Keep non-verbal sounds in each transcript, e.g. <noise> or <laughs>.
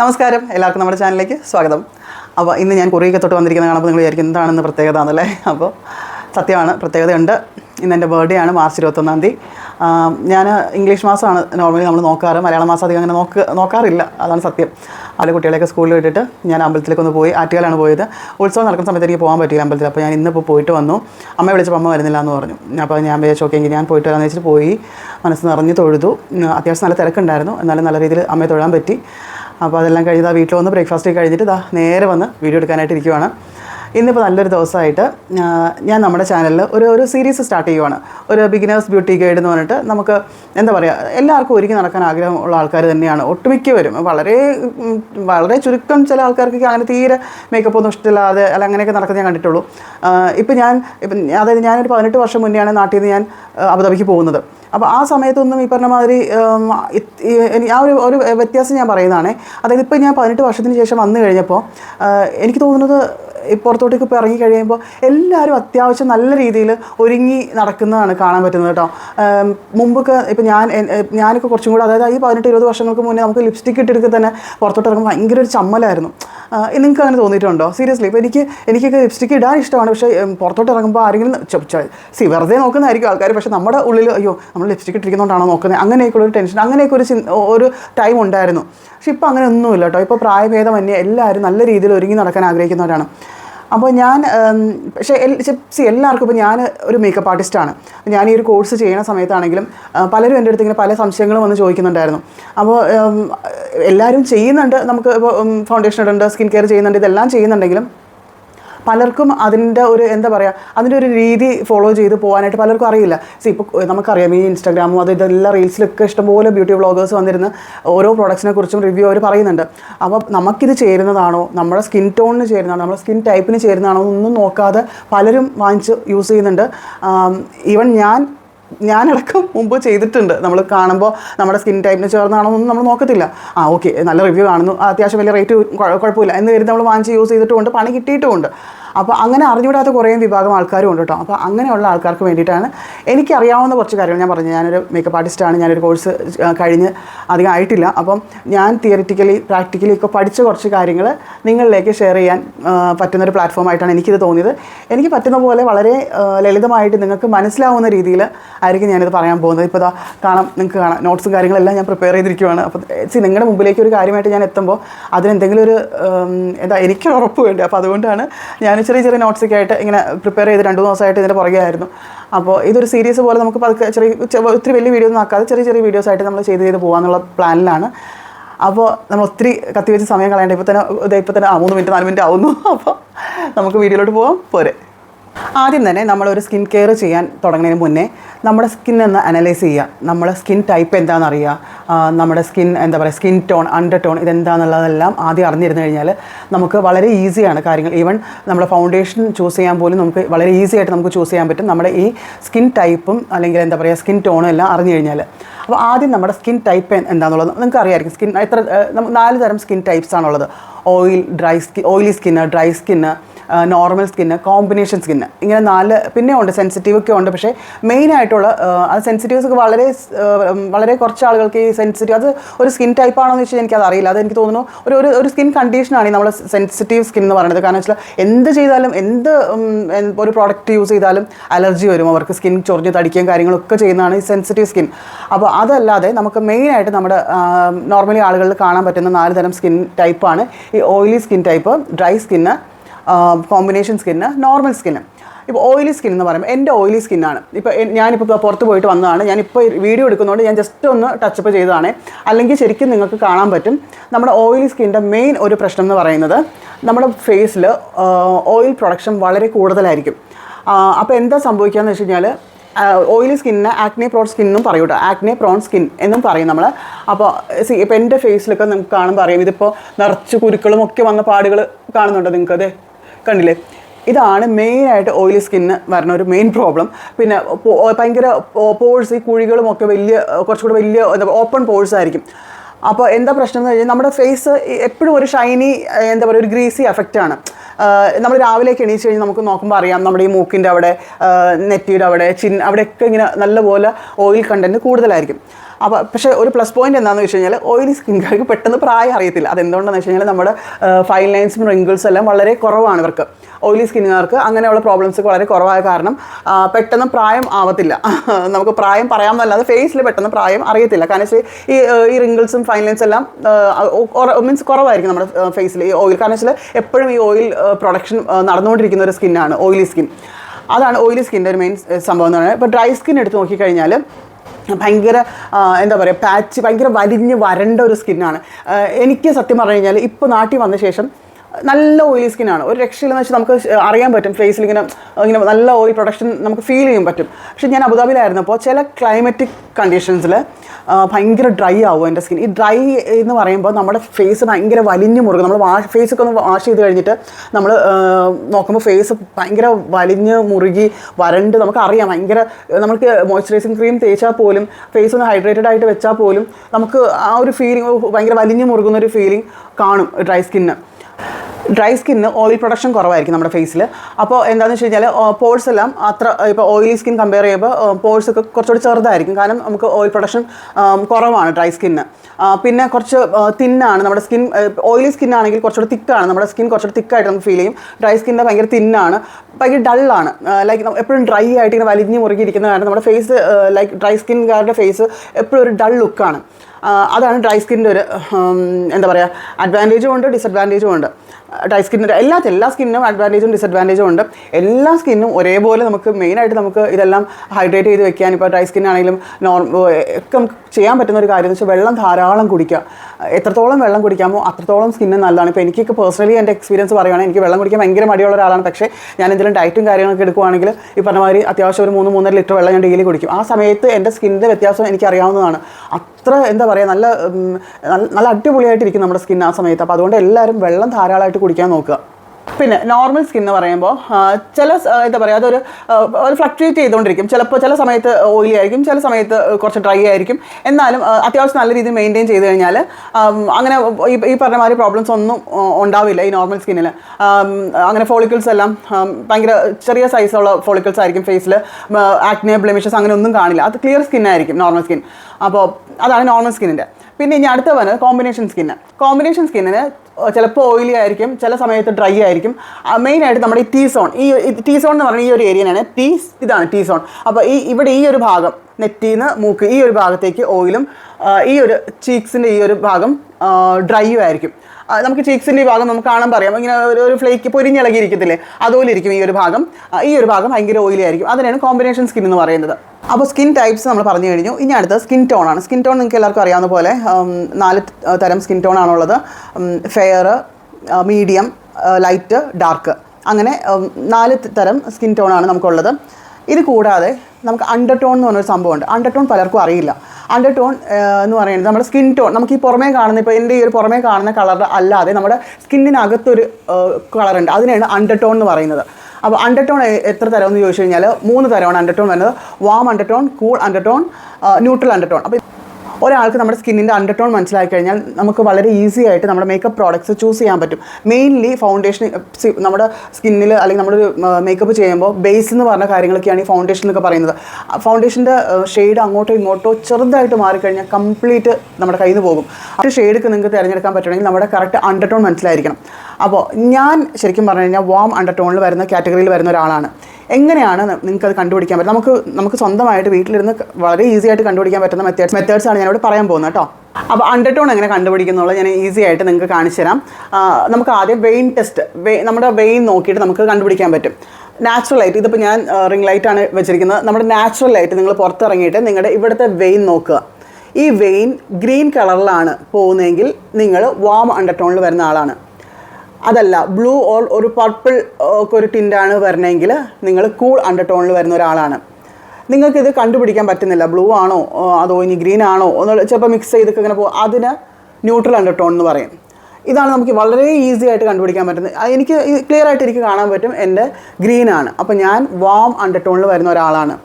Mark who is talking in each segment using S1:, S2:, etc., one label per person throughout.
S1: നമസ്കാരം. എല്ലാവർക്കും നമ്മുടെ ചാനലിലേക്ക് സ്വാഗതം. അപ്പോൾ ഇന്ന് ഞാൻ കുറേയൊക്കെ തൊട്ട് വന്നിരിക്കുന്ന കാണുമ്പോൾ നിങ്ങൾ വിചാരിക്കും എന്താണെന്ന് പ്രത്യേകത ആണല്ലേ അപ്പോൾ സത്യമാണ് പ്രത്യേകതയുണ്ട്. ഇന്ന് എന്റെ ബർത്ത്ഡേ ആണ് മാർച്ച് ഇരുപത്തൊന്നാം തീയതി. ഞാൻ ഇംഗ്ലീഷ് മാസമാണ് നോർമലി നമ്മൾ നോക്കാറ്. മലയാള മാസം അധികം അങ്ങനെ നോക്ക് നോക്കാറില്ല. അതാണ് സത്യം. അതിൽ കുട്ടികളെയൊക്കെ സ്കൂളിൽ വിട്ടിട്ട് ഞാൻ അമ്പലത്തിലേക്ക് ഒന്ന് പോയി ആറ്റുകാലാണ് പോയത്. ഉത്സവം നടക്കുന്ന സമയത്ത് എനിക്ക് പോകാൻ പറ്റില്ല അമ്പലത്തിൽ. അപ്പോൾ ഞാൻ ഇന്നിപ്പോൾ പോയിട്ട് വന്നു. അമ്മ വിളിച്ചപ്പോൾ അമ്മ വരുന്നില്ല എന്ന് പറഞ്ഞു. അപ്പോൾ ഞാൻ വിചാരിച്ചു ഓക്കെ എങ്കിൽ ഞാൻ പോയിട്ട് വരാമെന്ന് വെച്ചിട്ട് പോയി. മനസ്സ് നിറഞ്ഞ് തൊഴുതു. അത്യാവശ്യം നല്ല തിരക്കുണ്ടായിരുന്നു. എന്നാലും നല്ല രീതിയിൽ അമ്മയെ തൊഴാൻ പറ്റി. അപ്പോൾ അതെല്ലാം കഴിഞ്ഞ് വീട്ടിൽ വന്ന് ബ്രേക്ക്ഫാസ്റ്റ് കഴിഞ്ഞിട്ട് ഇതാ നേരെ വന്ന് വീഡിയോ എടുക്കാനായിട്ട് ഇരിക്കുവാണ്. ഇന്നിപ്പോൾ നല്ലൊരു ദിവസമായിട്ട് ഞാൻ നമ്മുടെ ചാനലിൽ ഒരു ഒരു സീരീസ് സ്റ്റാർട്ട് ചെയ്യുവാണ്. ഒരു ബിഗിനേഴ്സ് ബ്യൂട്ടി ഗൈഡ് എന്ന് പറഞ്ഞിട്ട് നമുക്ക് എന്താ പറയുക എല്ലാവർക്കും ഒരുക്കി നടക്കാൻ ആഗ്രഹമുള്ള ആൾക്കാർ തന്നെയാണ്. ഒട്ടുമിക്കവരും. വളരെ വളരെ ചുരുക്കം ചില ആൾക്കാർക്ക് അങ്ങനെ തീരെ മേക്കപ്പ് ഒന്നും ഇഷ്ടമില്ലാതെ അല്ല അങ്ങനെയൊക്കെ നടക്കുന്നത് ഞാൻ കണ്ടിട്ടുള്ളൂ. ഇപ്പം ഞാൻ ഇപ്പം അതായത് ഞാനൊരു പതിനെട്ട് വർഷം മുന്നെയാണ് നാട്ടിൽ നിന്ന് ഞാൻ അബുദാബിക്ക് പോകുന്നത്. അപ്പോൾ ആ സമയത്തൊന്നും ഈ പറഞ്ഞ മാതിരി ആ ഒരു ഒരു വ്യത്യാസം ഞാൻ പറയുന്നതാണേ. അതായത് ഇപ്പോൾ ഞാൻ പതിനെട്ട് വർഷത്തിന് ശേഷം വന്നു കഴിഞ്ഞപ്പോൾ എനിക്ക് തോന്നുന്നത് പുറത്തോട്ടേക്ക് ഇപ്പോൾ ഇറങ്ങി കഴിയുമ്പോൾ എല്ലാവരും അത്യാവശ്യം നല്ല രീതിയിൽ ഒരുങ്ങി നടക്കുന്നതാണ് കാണാൻ പറ്റുന്നത് കേട്ടോ. മുമ്പൊക്കെ ഇപ്പോൾ ഞാൻ ഞാനൊക്കെ കുറച്ചും കൂടെ അതായത് ഈ പതിനെട്ട് ഇരുപത് വർഷങ്ങൾക്ക് മുന്നേ നമുക്ക് ലിപ്സ്റ്റിക് ഇട്ടെടുക്കുക തന്നെ പുറത്തോട്ട് ഇറങ്ങുമ്പോൾ ഭയങ്കര ഒരു ചമ്മലായിരുന്നു. നിങ്ങൾക്ക് അങ്ങനെ തോന്നിയിട്ടുണ്ടോ? സീരിയസ്ലി ഇപ്പോൾ എനിക്ക് എനിക്കൊക്കെ ലിപ്സ്റ്റിക് ഇടാൻ ഇഷ്ടമാണ്. പക്ഷേ പുറത്തോട്ട് ഇറങ്ങുമ്പോൾ ആരെങ്കിലും സി വെറുതെ നോക്കുന്നതായിരിക്കും ആൾക്കാർ. പക്ഷേ നമ്മുടെ ഉള്ളിൽ അയ്യോ നമ്മൾ ലിപ്സ്റ്റിക് ഇട്ടിരിക്കുന്നതുകൊണ്ടാണോ നോക്കുന്നത് അങ്ങനെയൊക്കെ ഒരു ടെൻഷൻ അങ്ങനെയൊക്കെ ഒരു ഒരു ടൈം ഉണ്ടായിരുന്നു. പക്ഷെ ഇപ്പോൾ അങ്ങനെ ഒന്നുമില്ല കേട്ടോ. ഇപ്പോൾ പ്രായഭേദമന്യേ എല്ലാവരും നല്ല രീതിയിൽ ഒരുങ്ങി നടക്കാൻ ആഗ്രഹിക്കുന്നവരാണ്. അപ്പോൾ ഞാൻ പക്ഷേ സി എല്ലാവർക്കും ഇപ്പോൾ ഞാൻ ഒരു മേക്കപ്പ് ആർട്ടിസ്റ്റാണ് ഞാൻ ഈ ഒരു കോഴ്സ് ചെയ്യുന്ന സമയത്താണെങ്കിലും പലരും എന്റെ അടുത്ത് ഇങ്ങനെ പല സംശയങ്ങളും വന്ന് ചോദിക്കുന്നുണ്ടായിരുന്നു. അപ്പോൾ എല്ലാവരും ചെയ്യുന്നുണ്ട് നമുക്ക് ഇപ്പോൾ ഫൗണ്ടേഷൻ ഇടുന്നുണ്ട് സ്കിൻ കെയർ ചെയ്യുന്നുണ്ട് ഇതെല്ലാം ചെയ്യുന്നുണ്ടെങ്കിലും പലർക്കും അതിന്റെ ഒരു എന്താ പറയുക അതിന്റെ ഒരു രീതി ഫോളോ ചെയ്ത് പോകാനായിട്ട് പലർക്കും അറിയില്ല. സി ഇപ്പോൾ നമുക്കറിയാം ഈ ഇൻസ്റ്റാഗ്രാമും അത് ഇതെല്ലാം റീൽസിലൊക്കെ ഇഷ്ടംപോലെ ബ്യൂട്ടി വ്ളോഗേഴ്സ് വന്നിരുന്ന് ഓരോ പ്രോഡക്ട്സിനെ കുറിച്ചും റിവ്യൂ അവർ പറയുന്നുണ്ട്. അപ്പോൾ നമുക്കിത് ചേരുന്നതാണോ? നമ്മുടെ സ്കിൻ ടോണിന് ചേരുന്നതാണോ? നമ്മുടെ സ്കിൻ ടൈപ്പിന് ചേരുന്നതാണോ എന്നൊന്നും നോക്കാതെ പലരും വാങ്ങിച്ച് യൂസ് ചെയ്യുന്നുണ്ട്. ഈവൻ ഞാൻ ഞാനടക്കം മുമ്പ് ചെയ്തിട്ടുണ്ട്. നമ്മൾ കാണുമ്പോൾ നമ്മുടെ സ്കിൻ ടൈപ്പിന് ചേർന്നാണോ ഒന്നും നമ്മൾ നോക്കത്തില്ല. ആ ഓക്കെ നല്ല റിവ്യൂ കാണുന്നു. അത്യാവശ്യം വലിയ റേറ്റ് കുഴപ്പമില്ല. എന്ന് കരുതി നമ്മൾ വാങ്ങിച്ച് യൂസ് ചെയ്തിട്ടുമുണ്ട്. പണി കിട്ടിയിട്ടുമുണ്ട്. അപ്പോൾ അങ്ങനെ അറിഞ്ഞുകൂടാത്ത കുറേ വിഭാഗം ആൾക്കാരും ഉണ്ട് കേട്ടോ. അപ്പോൾ അങ്ങനെയുള്ള ആൾക്കാർക്ക് വേണ്ടിയിട്ടാണ് എനിക്കറിയാവുന്ന കുറച്ച് കാര്യങ്ങൾ ഞാൻ പറഞ്ഞു ഞാനൊരു മേക്കപ്പ് ആർട്ടിസ്റ്റാണ് ഞാനൊരു കോഴ്സ് കഴിഞ്ഞ് അധികം ആയിട്ടില്ല. അപ്പം ഞാൻ തിയറിറ്റിക്കലി പ്രാക്ടിക്കലി ഒക്കെ പഠിച്ച കുറച്ച് കാര്യങ്ങൾ നിങ്ങളിലേക്ക് ഷെയർ ചെയ്യാൻ പറ്റുന്നൊരു പ്ലാറ്റ്ഫോമായിട്ടാണ് എനിക്കിത് തോന്നിയത്. എനിക്ക് പറ്റുന്ന പോലെ വളരെ ലളിതമായിട്ട് നിങ്ങൾക്ക് മനസ്സിലാവുന്ന രീതിയിൽ ആയിരിക്കും ഞാനിത് പറയാൻ പോകുന്നത്. ഇപ്പോൾ ഇതാ കാണാം നിങ്ങൾക്ക് കാണാം. നോട്ട്സും കാര്യങ്ങളെല്ലാം ഞാൻ പ്രിപ്പയർ ചെയ്തിരിക്കുവാണ്. അപ്പോൾ നിങ്ങളുടെ മുമ്പിലേക്ക് ഒരു കാര്യമായിട്ട് ഞാൻ എത്തുമ്പോൾ അതിനെന്തെങ്കിലും ഒരു എന്താ എനിക്ക് ഉറപ്പ് വേണ്ടി അപ്പോൾ അതുകൊണ്ടാണ് ഞാൻ ചെറിയ ചെറിയ നോട്ട്സൊക്കെ ആയിട്ട് ഇങ്ങനെ പ്രിപ്പയർ ചെയ്ത് രണ്ട് മൂന്ന് ദിവസമായിട്ട് ഇതിന്റെ പുറകെ ആയിരുന്നു. അപ്പോൾ ഇതൊരു സീരീസ് പോലെ നമുക്ക് പതുക്കെ ചെറിയ ഒത്തിരി വലിയ വീഡിയോ ഒന്നും ആക്കാതെ ചെറിയ ചെറിയ വീഡിയോസ് ആയിട്ട് നമ്മൾ ചെയ്ത് ചെയ്ത് പോകാമെന്നുള്ള പ്ലാനിലാണ് അപ്പോൾ നമ്മൾ ഒത്തിരി കത്തിവെച്ച് സമയം കളയേണ്ട. ഇപ്പോൾ തന്നെ ഇപ്പോൾ തന്നെ ആ മൂന്ന് മിനിറ്റ് നാല് മിനിറ്റ് ആവുന്നു. അപ്പോൾ നമുക്ക് വീഡിയോയിലോട്ട് പോകാം പോരെ. ആദ്യം തന്നെ നമ്മളൊരു സ്കിൻ കെയർ ചെയ്യാൻ തുടങ്ങുന്നതിന് മുന്നേ നമ്മുടെ സ്കിൻ ഒന്ന് അനലൈസ് ചെയ്യുക. നമ്മുടെ സ്കിൻ ടൈപ്പ് എന്താണെന്ന് അറിയുക നമ്മുടെ സ്കിൻ എന്താ പറയുക സ്കിൻ ടോൺ അണ്ടർ ടോൺ ഇതെന്താണെന്നുള്ളതെല്ലാം ആദ്യം അറിഞ്ഞിരുന്നു കഴിഞ്ഞാൽ നമുക്ക് വളരെ ഈസിയാണ് കാര്യങ്ങൾ. ഈവൻ നമ്മുടെ ഫൗണ്ടേഷൻ ചൂസ് ചെയ്യാൻ പോലും നമുക്ക് വളരെ ഈസി ആയിട്ട് നമുക്ക് ചൂസ് ചെയ്യാൻ പറ്റും. നമ്മുടെ ഈ സ്കിൻ ടൈപ്പും അല്ലെങ്കിൽ എന്താ പറയുക സ്കിൻ ടോണും എല്ലാം അറിഞ്ഞു കഴിഞ്ഞാൽ അപ്പോൾ ആദ്യം നമ്മുടെ സ്കിൻ ടൈപ്പ് എന്താണെന്നുള്ളത് നിങ്ങൾക്ക് അറിയാമായിരിക്കും സ്കിൻ എത്ര നാല് തരം സ്കിൻ ടൈപ്സ് ആണുള്ളത്. Oil dry skin oily skin dry skin normal skin combination skin ഇങ്ങനെ നാല് പിന്നെ ഉണ്ട് സെൻസിറ്റീവ് ഒക്കെ ഉണ്ട്. പക്ഷേ മെയിൻ ആയിട്ടുള്ള അത് സെൻസിറ്റീവ്സ് ഒക്കെ വളരെ വളരെ കുറച്ച് ആളുകൾക്ക് ഈ സെൻസിറ്റീവ് അത് ഒരു സ്കിൻ ടൈപ്പ് ആണോ എന്ന് വെച്ചാൽ എനിക്കത് അറിയില്ല. അത് എനിക്ക് തോന്നുന്നു ഒരു ഒരു ഒരു സ്കിൻ കണ്ടീഷനാണ് ഈ നമ്മൾ സെൻസിറ്റീവ് സ്കിൻ എന്ന് പറയുന്നത്. കാരണം വെച്ചാൽ എന്ത് ചെയ്താലും എന്ത് ഒരു പ്രോഡക്റ്റ് യൂസ് ചെയ്താലും അലർജി വരും. അവർക്ക് സ്കിൻ ചൊറിഞ്ഞ് തടിക്കുകയും കാര്യങ്ങളൊക്കെ ചെയ്യുന്നതാണ് ഈ സെൻസിറ്റീവ് സ്കിൻ അപ്പോൾ അതല്ലാതെ നമുക്ക് മെയിനായിട്ട് നമ്മുടെ നോർമലി ആളുകളിൽ കാണാൻ പറ്റുന്ന നാല് തരം സ്കിൻ ടൈപ്പാണ് ഈ oily skin type dry skin combination skin normal skin ഇപ്പോൾ ഓയിലി സ്കിൻ എന്ന് പറയുമ്പോൾ എന്റെ ഓയിലി സ്കിന്നാണ് ഇപ്പോൾ ഞാനിപ്പോൾ പുറത്ത് പോയിട്ട് വന്നതാണ്. ഞാനിപ്പോൾ വീഡിയോ എടുക്കുന്നതുകൊണ്ട് ഞാൻ ജസ്റ്റ് ഒന്ന് ടച്ചപ്പ് ചെയ്തതാണ്. അല്ലെങ്കിൽ ശരിക്കും നിങ്ങൾക്ക് കാണാൻ പറ്റും. നമ്മുടെ ഓയിലി സ്കിന്റെ മെയിൻ ഒരു പ്രശ്നം എന്ന് പറയുന്നത് നമ്മുടെ ഫേസിൽ ഓയിൽ പ്രൊഡക്ഷൻ വളരെ കൂടുതലായിരിക്കും. അപ്പോൾ എന്താ സംഭവിക്കുക എന്ന് വെച്ച് കഴിഞ്ഞാൽ ഓയിലി സ്കിന്നിന് ആക്നെ പ്രോൺ സ്കിൻ എന്നും പറയും കേട്ടോ. ആക്നെ പ്രോൺ സ്കിൻ എന്നും പറയും നമ്മൾ അപ്പോൾ സി ഇപ്പോൾ എന്റെ ഫേസിലൊക്കെ നമുക്ക് കാണുമ്പോൾ അറിയാം. ഇതിപ്പോൾ നിറച്ച് കുരുക്കളും ഒക്കെ വന്ന പാടുകൾ കാണുന്നുണ്ടോ നിങ്ങൾക്ക് അതെ. കണ്ടില്ലേ? ഇതാണ് മെയിനായിട്ട് ഓയിലി സ്കിന്നിന് വരുന്ന ഒരു മെയിൻ പ്രോബ്ലം പിന്നെ ഭയങ്കര പോഴ്സ് ഈ കുഴികളും ഒക്കെ വലിയ കുറച്ചുകൂടി വലിയ ഓപ്പൺ പോഴ്സ് ആയിരിക്കും. അപ്പോൾ എന്താ പ്രശ്നം എന്ന് കഴിഞ്ഞാൽ നമ്മുടെ ഫേസ് എപ്പോഴും ഒരു ഷൈനി എന്താ പറയുക ഒരു ഗ്രീസി എഫക്റ്റ് ആണ്. നമ്മൾ രാവിലെ എണീച്ച് കഴിഞ്ഞ് നമുക്ക് നോക്കുമ്പോൾ അറിയാം നമ്മുടെ ഈ മൂക്കിന്റെ അവിടെ നെറ്റിയുടെ അവിടെ ചിൻ അവിടെയൊക്കെ ഇങ്ങനെ നല്ലപോലെ ഓയിൽ കണ്ടന്റ് കൂടുതലായിരിക്കും. അപ്പോൾ പക്ഷേ ഒരു പ്ലസ് പോയിന്റ് എന്താണെന്ന് വെച്ച് കഴിഞ്ഞാൽ ഓയിലി സ്കിൻകാർക്ക് പെട്ടെന്ന് പ്രായം അറിയത്തില്ല. അതെന്തുകൊണ്ടാണെന്ന് വെച്ച് കഴിഞ്ഞാൽ നമ്മുടെ ഫൈൻ ലൈൻസും റിങ്കിൾസും എല്ലാം വളരെ കുറവാണ് ഇവർക്ക്. ഓയിലി സ്കിന്നുകാർക്ക് അങ്ങനെയുള്ള പ്രോബ്ലംസ് വളരെ കുറവായ കാരണം പെട്ടെന്ന് പ്രായം ആവത്തില്ല. <laughs> നമുക്ക് പ്രായം പറയാമെന്നല്ലാതെ ഫേസിൽ പെട്ടെന്ന് പ്രായം അറിയത്തില്ല. കാരണം വെച്ചാൽ ഈ ഈ റിങ്കിൾസും ഫൈൻ ലൈൻസ് എല്ലാം മീൻസ് കുറവായിരിക്കും നമ്മുടെ ഫേസിൽ ഈ ഓയിൽ കാരണം വെച്ചാൽ എപ്പോഴും ഈ ഓയിൽ പ്രൊഡക്ഷൻ നടന്നുകൊണ്ടിരിക്കുന്ന ഒരു സ്കിന്നാണ് ഓയിലി സ്കിൻ അതാണ് ഓയിലി സ്കിന്റെ ഒരു മെയിൻ സംഭവം എന്ന് പറയുന്നത്. ഇപ്പോൾ ഡ്രൈ സ്കിൻ എടുത്ത് നോക്കിക്കഴിഞ്ഞാൽ ഭയങ്കര എന്താ പറയുക പാച്ച് ഭയങ്കര വലിഞ്ഞ് വരണ്ട ഒരു സ്കിന്നാണ് എനിക്ക് സത്യം പറഞ്ഞു കഴിഞ്ഞാൽ ഇപ്പോൾ നാട്ടിൽ വന്ന ശേഷം നല്ല ഓയിലി സ്കിന്നാണ് ഒരു രക്ഷയില്ലെന്ന് വെച്ചാൽ നമുക്ക് അറിയാൻ പറ്റും. ഫേസിൽ ഇങ്ങനെ ഇങ്ങനെ നല്ല ഓയിൽ പ്രൊഡക്ഷൻ നമുക്ക് ഫീൽ ചെയ്യാൻ പറ്റും. പക്ഷേ ഞാൻ അബുദാബിയിലായിരുന്നപ്പോൾ ചില ക്ലൈമറ്റിക് കണ്ടീഷൻസിൽ ഭയങ്കര ഡ്രൈ ആവും എന്റെ സ്കിൻ ഈ ഡ്രൈ എന്ന് പറയുമ്പോൾ നമ്മുടെ ഫേസ് ഭയങ്കര വലിഞ്ഞു മുറുകും. നമ്മൾ വാഷ് ഫേസൊക്കെ ഒന്ന് വാഷ് ചെയ്ത് കഴിഞ്ഞിട്ട് നമ്മൾ നോക്കുമ്പോൾ ഫേസ് ഭയങ്കര വലിഞ്ഞ് മുറുകി വരണ്ട് നമുക്കറിയാം. ഭയങ്കര നമുക്ക് മോയ്സ്ചറൈസിങ് ക്രീം തേച്ചാൽ പോലും ഫേസ് ഒന്ന് ഹൈഡ്രേറ്റഡ് ആയിട്ട് വെച്ചാൽ പോലും നമുക്ക് ആ ഒരു ഫീലിംഗ് ഭയങ്കര വലിഞ്ഞു മുറുകുന്ന ഒരു ഫീലിംഗ് കാണും dry skin dry skin oil production കുറവായിരിക്കും നമ്മുടെ ഫേസിൽ അപ്പോൾ എന്താണെന്ന് വെച്ച് കഴിഞ്ഞാൽ പോഴ്സ് എല്ലാം അത്ര ഇപ്പോൾ ഓയിലി സ്കിൻ കമ്പയർ ചെയ്യുമ്പോൾ പോഴ്സ് ഒക്കെ കുറച്ചുകൂടി ചെറുതായിരിക്കും. കാരണം നമുക്ക് ഓയിൽ പ്രൊഡക്ഷൻ കുറവാണ് ഡ്രൈ സ്കിന്ന് പിന്നെ കുറച്ച് തിന്നാണ് നമ്മുടെ സ്കിൻ ഓയിലി സ്കിൻ ആണെങ്കിൽ കുറച്ചുകൂടി തിക്കാണ് നമ്മുടെ സ്കിൻ കുറച്ചുകൂടി തിക്കായിട്ട് നമുക്ക് ഫീൽ ചെയ്യും. ഡ്രൈ സ്കിന്നിന്റെ ഭയങ്കര തിന്നാണ് ഭയങ്കര ഡള്ളാണ് ലൈക്ക് എപ്പോഴും ഡ്രൈ ആയിട്ട് ഇങ്ങനെ വലിഞ്ഞ് മുറുകിയിരിക്കുന്ന കാരണം നമ്മുടെ ഫേസ് ലൈക്ക് ഡ്രൈ സ്കിൻകാരുടെ ഫേസ് എപ്പോഴും ഒരു ഡൾ ലുക്കാണ് അതാണ് ഡ്രൈ സ്കിന്നിന്റെ ഒരു എന്താ പറയുക അഡ്വാന്റേജും ഉണ്ട് ഡിസഡ്വാന്റേജും ഉണ്ട്. ഡ്രൈ സ്കിന്നിന്റെ എല്ലാ എല്ലാ സ്കിന്നിനും അഡ്വാന്റേജും ഡിസഡ്വാന്റേജും ഉണ്ട്. എല്ലാ സ്കിന്നും ഒരേപോലെ നമുക്ക് മെയിനായിട്ട് നമുക്ക് ഇതെല്ലാം ഹൈഡ്രേറ്റ് ചെയ്ത് വെക്കാൻ ഇപ്പോൾ ഡ്രൈ സ്കിൻ ആണെങ്കിലും നോർമൽ ഒക്കെ നമുക്ക് ചെയ്യാൻ പറ്റുന്ന ഒരു കാര്യം എന്ന് വെച്ചാൽ വെള്ളം ധാരാളം കുടിക്കുക. എത്രത്തോളം വെള്ളം കുടിക്കാമോ അത്രത്തോളം സ്കിന്ന് നല്ലതാണ്. ഇപ്പോൾ എനിക്കൊക്കെ പേഴ്സണലി എന്റെ എക്സ്പീരിയൻസ് പറയുകയാണെങ്കിൽ എനിക്ക് വെള്ളം കുടിക്കാൻ ഭയങ്കര മടിയുള്ള ഒരാളാണ്. പക്ഷേ ഞാൻ എന്തെങ്കിലും ഡയറ്റും കാര്യങ്ങളൊക്കെ എടുക്കുവാണെങ്കിൽ ഈ പറഞ്ഞ മാതിരി അത്യാവശ്യം ഒരു മൂന്ന് മൂന്നര ലിറ്റർ വെള്ളം ഞാൻ ഡെയിലി കുടിക്കും. ആ സമയത്ത് എന്റെ സ്കിന്നിന്റെ വ്യത്യാസം എനിക്ക് അറിയാവുന്നതാണ്. അത്ര എന്താ പറയുക നല്ല നല്ല- അടിപൊളിയായിട്ടിരിക്കും നമ്മുടെ സ്കിൻ ആ സമയത്ത്. അപ്പോൾ അതുകൊണ്ട് എല്ലാവരും വെള്ളം ധാരാളമായിട്ട് കുടിക്കാൻ നോക്കുക. പിന്നെ നോർമൽ സ്കിൻ എന്ന് പറയുമ്പോൾ ചില എന്താ പറയുക അതൊരു ഫ്ലക്ച്വേറ്റ് ചെയ്തുകൊണ്ടിരിക്കും. ചിലപ്പോൾ ചില സമയത്ത് ഓയിലി ആയിരിക്കും ചില സമയത്ത് കുറച്ച് ഡ്രൈ ആയിരിക്കും. എന്നാലും അത്യാവശ്യം നല്ല രീതിയിൽ മെയിന്റെയിൻ ചെയ്ത് കഴിഞ്ഞാൽ അങ്ങനെ ഈ പറഞ്ഞ മാതിരി പ്രോബ്ലംസ് ഒന്നും ഉണ്ടാവില്ല ഈ നോർമൽ സ്കിന്നിൽ. അങ്ങനെ ഫോളിക്കിൾസ് എല്ലാം ഭയങ്കര ചെറിയ സൈസുള്ള ഫോളിക്കിൾസ് ആയിരിക്കും ഫേസിൽ. ആക്നെ ബ്ലെമിഷസ് അങ്ങനെ ഒന്നും കാണില്ല. അത് ക്ലിയർ സ്കിൻ ആയിരിക്കും നോർമൽ സ്കിൻ. അപ്പോൾ അതാണ് നോർമൽ സ്കിന്നിന്റെ. പിന്നെ ഇനി അടുത്ത വരുന്നത് കോമ്പിനേഷൻ സ്കിന്ന് കോമ്പിനേഷൻ സ്കിന്നിന് ചിലപ്പോൾ ഓയിലി ആയിരിക്കും ചില സമയത്ത് ഡ്രൈ ആയിരിക്കും. മെയിനായിട്ട് നമ്മുടെ ഈ ടീ സോൺ ഈ ടീ സോൺ എന്ന് പറഞ്ഞാൽ ഈ ഒരു ഏരിയനാണ് ടീ ഇതാണ് ടീ സോൺ അപ്പോൾ ഈ ഇവിടെ ഈ ഒരു ഭാഗം നെറ്റിന്ന് മൂക്ക് ഈ ഒരു ഭാഗത്തേക്ക് ഓയിലും ഈ ഒരു ചീക്സിന്റെ ഈ ഒരു ഭാഗം ഡ്രൈ ആയിരിക്കും. നമുക്ക് ചീക്സിന്റെ ഭാഗം നമുക്ക് കാണാൻ പറയാം. ഇങ്ങനെ ഒരു ഒരു ഫ്ലേക്ക് പൊരിഞ്ഞിളകിയിരിക്കത്തില്ലേ അതുപോലെ ഇരിക്കും ഈ ഒരു ഭാഗം. ഈ ഒരു ഭാഗം ഭയങ്കര ഓയിലി ആയിരിക്കും. അതിനാണ് കോമ്പിനേഷൻ സ്കിൻ എന്ന് പറയുന്നത്. അപ്പോൾ സ്കിൻ ടൈപ്സ് നമ്മൾ പറഞ്ഞു കഴിഞ്ഞു. ഇനി അടുത്ത സ്കിൻ ടോൺ ആണ്. സ്കിൻ ടോൺ നിങ്ങൾക്ക് എല്ലാവർക്കും അറിയാവുന്ന പോലെ നാല് തരം സ്കിൻ ടോൺ ആണുള്ളത്. ഫെയർ മീഡിയം ലൈറ്റ് ഡാർക്ക് അങ്ങനെ നാല് തരം സ്കിൻ ടോൺ ആണ് നമുക്കുള്ളത്. ഇത് കൂടാതെ നമുക്ക് അണ്ടർ ടോൺ എന്ന് പറഞ്ഞൊരു സംഭവമുണ്ട്. അണ്ടർ ടോൺ പലർക്കും അറിയില്ല. അണ്ടർ ടോൺ എന്ന് പറയുന്നത് നമ്മുടെ സ്കിൻ ടോൺ നമുക്ക് ഈ പുറമേ കാണുന്ന ഇപ്പോൾ എന്റെ ഈ ഒരു പുറമേ കാണുന്ന കളർ അല്ലാതെ നമ്മുടെ സ്കിന്നിനകത്തൊരു കളറുണ്ട് അതിനെയാണ് അണ്ടർ ടോൺ എന്ന് പറയുന്നത്. അപ്പോൾ അണ്ടർ ടോൺ എത്ര തരം എന്ന് ചോദിച്ചു കഴിഞ്ഞാൽ മൂന്ന് തരമാണ് അണ്ടർ ടോൺ വരുന്നത്. Warm undertone cool undertone neutral undertone അപ്പോൾ ഒരാൾക്ക് നമ്മുടെ സ്കിന്നിന്റെ അണ്ടർടോൺ മനസ്സിലാക്കി കഴിഞ്ഞാൽ നമുക്ക് വളരെ ഈസി ആയിട്ട് നമ്മുടെ മേക്കപ്പ് പ്രോഡക്റ്റ്സ് ചൂസ് ചെയ്യാൻ പറ്റും. മെയിൻലി ഫൗണ്ടേഷൻ നമ്മുടെ സ്കിന്നിൽ അല്ലെങ്കിൽ നമ്മുടെ മേക്കപ്പ് ചെയ്യുമ്പോൾ ബേസ് എന്ന് പറഞ്ഞ കാര്യങ്ങളൊക്കെയാണ് ഈ ഫൗണ്ടേഷൻ എന്നൊക്കെ പറയുന്നത്. ഫൗണ്ടേഷന്റെ ഷെയ്ഡ് അങ്ങോട്ടോ ഇങ്ങോട്ടോ ചെറുതായിട്ട് മാറിക്കഴിഞ്ഞാൽ കംപ്ലീറ്റ് നമ്മുടെ കയ്യിൽ നിന്ന് പോകും. ആ ഷെയ്ഡൊക്കെ നിങ്ങൾക്ക് തിരഞ്ഞെടുക്കാൻ പറ്റണമെങ്കിൽ നമ്മുടെ കറക്റ്റ് അണ്ടർടോൺ മനസ്സിലായിരിക്കണം. അപ്പോൾ ഞാൻ ശരിക്കും പറഞ്ഞു കഴിഞ്ഞാൽ വാം അണ്ടർ ടോണിൽ വരുന്ന കാറ്റഗറിയിൽ വരുന്ന ഒരാളാണ്. എങ്ങനെയാണ് നിങ്ങൾക്ക് അത് കണ്ടുപിടിക്കാൻ പറ്റും നമുക്ക് നമുക്ക് സ്വന്തമായിട്ട് വീട്ടിലിരുന്ന് വളരെ ഈസി ആയിട്ട് കണ്ടുപിടിക്കാൻ പറ്റുന്ന മെത്തേഡ്സ് മെത്തേഡ്സ് ആണ് ഞാനിവിടെ പറയാൻ പോകുന്നത് കേട്ടോ അപ്പോൾ അണ്ടർ ടോൺ എങ്ങനെ കണ്ടുപിടിക്കുന്നുള്ളത് ഞാൻ ഈസി ആയിട്ട് നിങ്ങൾക്ക് കാണിച്ചു തരാം. നമുക്ക് ആദ്യം വെയിൻ ടെസ്റ്റ് നമ്മുടെ വെയിൻ നോക്കിയിട്ട് നമുക്ക് കണ്ടുപിടിക്കാൻ പറ്റും. നാച്ചുറൽ ലൈറ്റ് ഇതിപ്പോൾ ഞാൻ റിംഗ് ലൈറ്റ് ആണ് വെച്ചിരിക്കുന്നത്. നമ്മുടെ നാച്ചുറൽ ലൈറ്റ് നിങ്ങൾ പുറത്തിറങ്ങിയിട്ട് നിങ്ങളുടെ ഇവിടുത്തെ വെയിൻ നോക്കുക. ഈ വെയിൻ ഗ്രീൻ കളറിലാണ് പോകുന്നതെങ്കിൽ നിങ്ങൾ വാം അണ്ടർ ടോണിൽ വരുന്ന ആളാണ്. അതല്ല ബ്ലൂ ഓർ ഒരു പർപ്പിൾ ഒക്കെ ഒരു ടിന്റാണ് വരണമെങ്കിൽ നിങ്ങൾ കൂൾ അണ്ടർ ടോണിൽ വരുന്ന ഒരാളാണ്. നിങ്ങൾക്കിത് കണ്ടുപിടിക്കാൻ പറ്റുന്നില്ല. ബ്ലൂ ആണോ അതോ ഇനി ഗ്രീൻ ആണോ എന്നുള്ള ചിലപ്പോൾ മിക്സ് ചെയ്തൊക്കെ ഇങ്ങനെ പോകും. അതിന് ന്യൂട്രൽ അണ്ടർ ടോൺ എന്ന് പറയും. ഇതാണ് നമുക്ക് വളരെ ഈസി ആയിട്ട് കണ്ടുപിടിക്കാൻ പറ്റുന്നത്. എനിക്ക് ക്ലിയർ ആയിട്ട് എനിക്ക് കാണാൻ പറ്റും എന്റെ ഗ്രീൻ ആണ്. അപ്പോൾ ഞാൻ വാം അണ്ടർ ടോണിൽ വരുന്ന ഒരാളാണ്.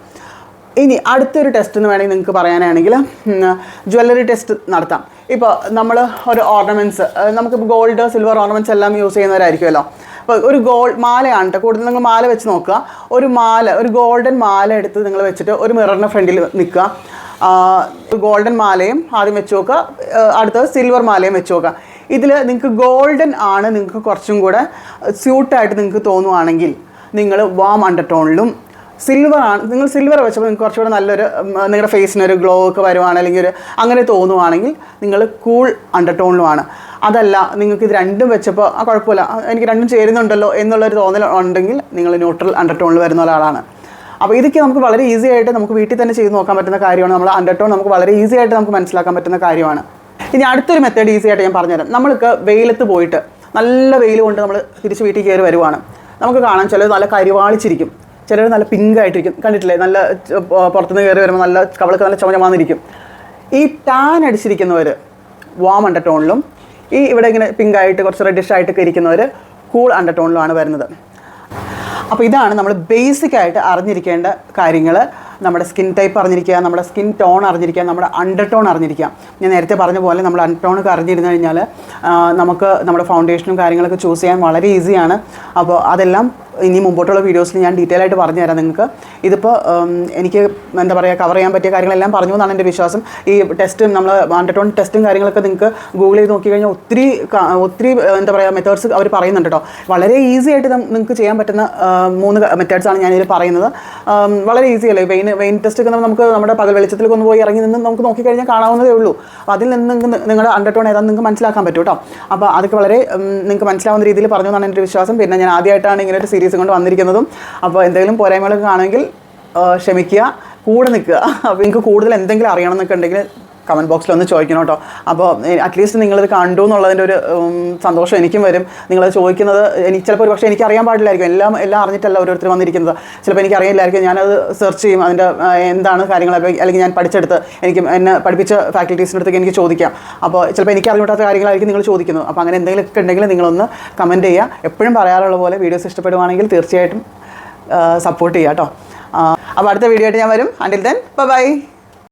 S1: ഇനി അടുത്തൊരു ടെസ്റ്റ് എന്ന് വേണമെങ്കിൽ നിങ്ങൾക്ക് പറയാനാണെങ്കിൽ ജ്വല്ലറി ടെസ്റ്റ് നടത്താം. ഇപ്പോൾ നമ്മൾ ഒരു ഓർണമെന്റ്സ് നമുക്കിപ്പോൾ ഗോൾഡ് സിൽവർ ഓർണമെന്റ്സ് എല്ലാം യൂസ് ചെയ്യുന്നവരായിരിക്കുമല്ലോ. അപ്പോൾ ഒരു ഗോൾഡ് മാലയാണ് കേട്ടോ കൂടുതൽ നിങ്ങൾ മാല വെച്ച് നോക്കുക. ഒരു മാല ഒരു ഗോൾഡൻ മാല എടുത്ത് നിങ്ങൾ വെച്ചിട്ട് ഒരു മിററിന്റെ ഫ്രണ്ടിൽ നിൽക്കുക. ഗോൾഡൻ മാലയും ആദ്യം വെച്ച് നോക്കുക. അടുത്തത് സിൽവർ മാലയും വെച്ച് നോക്കുക. ഇതിൽ നിങ്ങൾക്ക് ഗോൾഡൻ ആണ് നിങ്ങൾക്ക് കുറച്ചും കൂടെ സ്യൂട്ടായിട്ട് നിങ്ങൾക്ക് തോന്നുവാണെങ്കിൽ നിങ്ങൾ വാം അണ്ടർടോണിലും സിൽവർ ആണ്. നിങ്ങൾ സിൽവർ വെച്ചപ്പോൾ നിങ്ങൾക്ക് കുറച്ചുകൂടെ നല്ലൊരു നിങ്ങളുടെ നിങ്ങളുടെ ഫേസിനൊരു ഗ്ലോ ഒക്കെ വരുവാണ് അല്ലെങ്കിൽ ഒരു അങ്ങനെ തോന്നുവാണെങ്കിൽ നിങ്ങൾ കൂൾ അണ്ടർടോണിലുമാണ് അതല്ല നിങ്ങൾക്ക് ഇത് രണ്ടും വെച്ചപ്പോൾ ആ കുഴപ്പമില്ല. എനിക്ക് രണ്ടും ചേരുന്നുണ്ടല്ലോ എന്നുള്ളൊരു തോന്നൽ ഉണ്ടെങ്കിൽ നിങ്ങൾ ന്യൂട്രൽ അണ്ടർടോണിൽ വരുന്ന ഒരാളാണ്. അപ്പോൾ ഇതൊക്കെ നമുക്ക് വളരെ ഈസി ആയിട്ട് നമുക്ക് വീട്ടിൽ തന്നെ ചെയ്ത് നോക്കാൻ പറ്റുന്ന കാര്യമാണ്. നമ്മൾ അണ്ടർടോൺ നമുക്ക് വളരെ ഈസി ആയിട്ട് നമുക്ക് മനസ്സിലാക്കാൻ പറ്റുന്ന കാര്യമാണ്. ഇനി അടുത്തൊരു മെത്തേഡ് ഈസി ആയിട്ട് ഞാൻ പറഞ്ഞുതരാം. നമ്മൾക്ക് വെയിലത്ത് പോയിട്ട് നല്ല വെയിൽ കൊണ്ട് നമ്മൾ തിരിച്ച് വീട്ടിൽ കയറി വരുവാണ്. നമുക്ക് കാണാൻ ചിലത് നല്ല കരിവാളിച്ചിരിക്കും. ചിലർ നല്ല പിങ്ക് ആയിട്ടിരിക്കും. കണ്ടിട്ടില്ലേ? നല്ല പുറത്തുനിന്ന് കയറി വരുമ്പോൾ നല്ല കവളൊക്കെ നല്ല ചുമചമാന്നിരിക്കും ഈ ടാൻ അടിച്ചിരിക്കുന്നവർ വാം അണ്ടർടോണിലും ഈ ഇവിടെ ഇങ്ങനെ പിങ്ക് ആയിട്ട് കുറച്ച് റെഡിഷ് ആയിട്ടൊക്കെ ഇരിക്കുന്നവർ കൂൾ അണ്ടർടോണിലുമാണ് വരുന്നത്. അപ്പോൾ ഇതാണ് നമ്മൾ ബേസിക്കായിട്ട് അറിഞ്ഞിരിക്കേണ്ട കാര്യങ്ങൾ നമ്മുടെ സ്കിൻ ടൈപ്പ് അറിഞ്ഞിരിക്കുക നമ്മുടെ സ്കിൻ ടോൺ അറിഞ്ഞിരിക്കുക നമ്മുടെ അണ്ടർ ടോൺ അറിഞ്ഞിരിക്കുക. ഞാൻ നേരത്തെ പറഞ്ഞ പോലെ നമ്മൾ അണ്ടർ ടോൺ അറിഞ്ഞിരുന്നു കഴിഞ്ഞാൽ നമുക്ക് നമ്മുടെ ഫൗണ്ടേഷനും കാര്യങ്ങളൊക്കെ ചൂസ് ചെയ്യാൻ വളരെ ഈസിയാണ് അപ്പോൾ അതെല്ലാം ഇനി മുമ്പോട്ടുള്ള വീഡിയോസിൽ ഞാൻ ഡീറ്റെയിൽ ആയിട്ട് പറഞ്ഞു തരാം നിങ്ങൾക്ക്. ഇതിപ്പോൾ എനിക്ക് എന്താ പറയുക കവർ ചെയ്യാൻ പറ്റിയ കാര്യങ്ങളെല്ലാം പറഞ്ഞു എന്നാണ് എന്റെ വിശ്വാസം. ഈ ടെസ്റ്റും നമ്മൾ അണ്ടർ ടോൺ ടെസ്റ്റും കാര്യങ്ങളൊക്കെ നിങ്ങൾക്ക് ഗൂഗിൾ ചെയ്ത് നോക്കി കഴിഞ്ഞാൽ ഒത്തിരി ഒത്തിരി എന്താ പറയുക മെത്തേഡ്സ് അവർ പറയുന്നുണ്ട് കേട്ടോ. വളരെ ഈസി ആയിട്ട് നിങ്ങൾക്ക് ചെയ്യാൻ പറ്റുന്ന മൂന്ന് മെത്തേഡ്സാണ് ആണ് ഞാനിതിൽ പറയുന്നത്. വളരെ ഈസി അല്ലേ? വെയിൻ ടെസ്റ്റ് ഒക്കെ നമുക്ക് നമ്മുടെ പകൽ വെളിച്ചത്തിൽ ഒന്ന് പോയി ഇറങ്ങി നിന്ന് നമുക്ക് നോക്കിക്കഴിഞ്ഞാൽ കാണാവുന്നതേ ഉള്ളൂ. അപ്പോൾ അതിൽ നിന്ന് നിങ്ങളുടെ അണ്ടർ ടോൺ ഏതാണെന്ന് നിങ്ങൾക്ക് മനസ്സിലാക്കാൻ പറ്റും കേട്ടോ അപ്പോൾ അതൊക്കെ വളരെ നിങ്ങൾക്ക് മനസ്സിലാവുന്ന രീതിയിൽ പറഞ്ഞു എന്നാണ് എന്റെ വിശ്വാസം. പിന്നെ ഞാൻ ആദ്യമായിട്ടാണ് ഇങ്ങനെ ഒരു സീരീസ് കൊണ്ട് വന്നിരിക്കുന്നതും. അപ്പോൾ എന്തെങ്കിലും പോരായ്മകളൊക്കെ കാണുമെങ്കിൽ ക്ഷമിക്കുക കൂടെ നിൽക്കുക. അപ്പോൾ നിങ്ങൾക്ക് കൂടുതൽ എന്തെങ്കിലും അറിയണം എന്നൊക്കെ ഉണ്ടെങ്കിൽ കമന്റ് ബോക്സിൽ ഒന്ന് ചോദിക്കണം കേട്ടോ. അപ്പോൾ അറ്റ്ലീസ്റ്റ് നിങ്ങളിത് കണ്ടു എന്നുള്ളതിന്റെ ഒരു സന്തോഷം എനിക്കും വരും. നിങ്ങളത് ചോദിക്കുന്നത് എനിക്ക് ചിലപ്പോൾ ഒരു പക്ഷേ എനിക്ക് അറിയാൻ പാടില്ലായിരിക്കും. എല്ലാം എല്ലാം അറിഞ്ഞിട്ടല്ല ഓരോരുത്തർ വന്നിരിക്കുന്നത്. ചിലപ്പോൾ എനിക്ക് അറിയില്ലായിരിക്കും ഞാനത് സെർച്ച് ചെയ്യും. അതിന്റെ എന്താണ് കാര്യങ്ങൾ അല്ലെങ്കിൽ ഞാൻ പഠിച്ചെടുത്ത് എനിക്ക് എന്നെ പഠിപ്പിച്ച ഫാക്കൽറ്റീസിന്റെ അടുത്തേക്ക് എനിക്ക് ചോദിക്കാം. അപ്പോൾ ചിലപ്പോൾ എനിക്ക് അറിഞ്ഞിട്ടാത്ത കാര്യങ്ങളായിരിക്കും നിങ്ങൾ ചോദിക്കുന്നത്. അപ്പോൾ അങ്ങനെ എന്തെങ്കിലുമൊക്കെ ഉണ്ടെങ്കിൽ നിങ്ങളൊന്ന് കമന്റ് ചെയ്യുക. എപ്പോഴും പറയാറുള്ള പോലെ വീഡിയോസ് ഇഷ്ടപ്പെടുവാണെങ്കിൽ തീർച്ചയായിട്ടും സപ്പോർട്ട് ചെയ്യാം കേട്ടോ. അപ്പോൾ അടുത്ത വീഡിയോ ആയിട്ട് ഞാൻ വരും. Until then bye